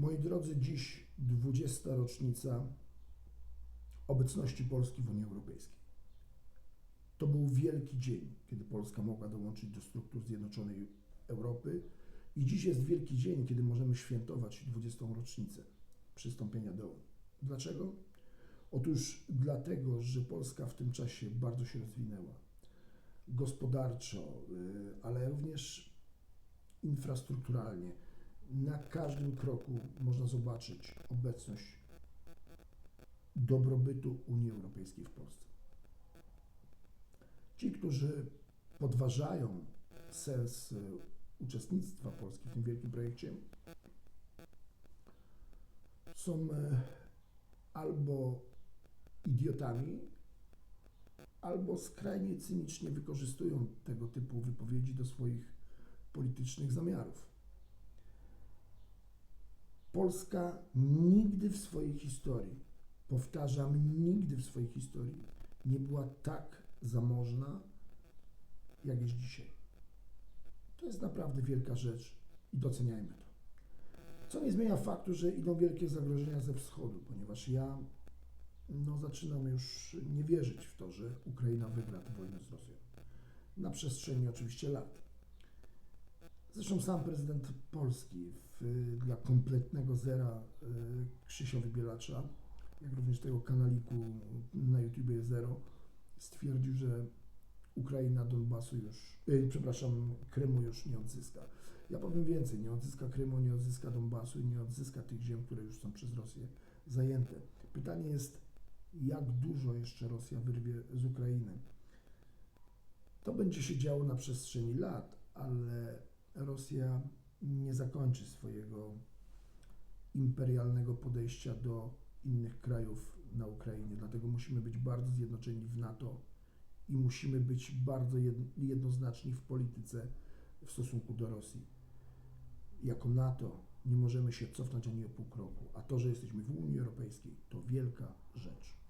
Moi drodzy, dziś 20. rocznica obecności Polski w Unii Europejskiej. To był wielki dzień, kiedy Polska mogła dołączyć do struktur Zjednoczonej Europy i dziś jest wielki dzień, kiedy możemy świętować 20. rocznicę przystąpienia do Unii. Dlaczego? Otóż dlatego, że Polska w tym czasie bardzo się rozwinęła gospodarczo, y, ale również infrastrukturalnie. Na każdym kroku można zobaczyć obecność dobrobytu Unii Europejskiej w Polsce. Ci, którzy podważają sens y, uczestnictwa Polski w tym wielkim projekcie, są y, albo idiotami, albo skrajnie cynicznie wykorzystują tego typu wypowiedzi do swoich politycznych zamiarów. Polska nigdy w swojej historii, powtarzam, nigdy w swojej historii nie była tak zamożna, jak jest dzisiaj. To jest naprawdę wielka rzecz i doceniajmy to. Co nie zmienia faktu, że idą wielkie zagrożenia ze wschodu, ponieważ ja no, zaczynam już nie wierzyć w to, że Ukraina wygra tę wojnę z Rosją. Na przestrzeni oczywiście lat. Zresztą sam prezydent Polski w, dla kompletnego zera y, Krzysia Wybielacza, jak również tego kanaliku na YouTubie Zero, stwierdził, że Ukraina Donbasu już, y, przepraszam, Krymu już nie odzyska. Ja powiem więcej, nie odzyska Krymu, nie odzyska Donbasu i nie odzyska tych ziem, które już są przez Rosję zajęte. Pytanie jest, jak dużo jeszcze Rosja wyrwie z Ukrainy. To będzie się działo na przestrzeni lat, ale Rosja nie zakończy swojego imperialnego podejścia do innych krajów na Ukrainie. Dlatego musimy być bardzo zjednoczeni w NATO i musimy być bardzo jed- jednoznaczni w polityce w stosunku do Rosji. Jako NATO nie możemy się cofnąć ani o pół kroku, a to, że jesteśmy w Unii Europejskiej, to wielka rzecz.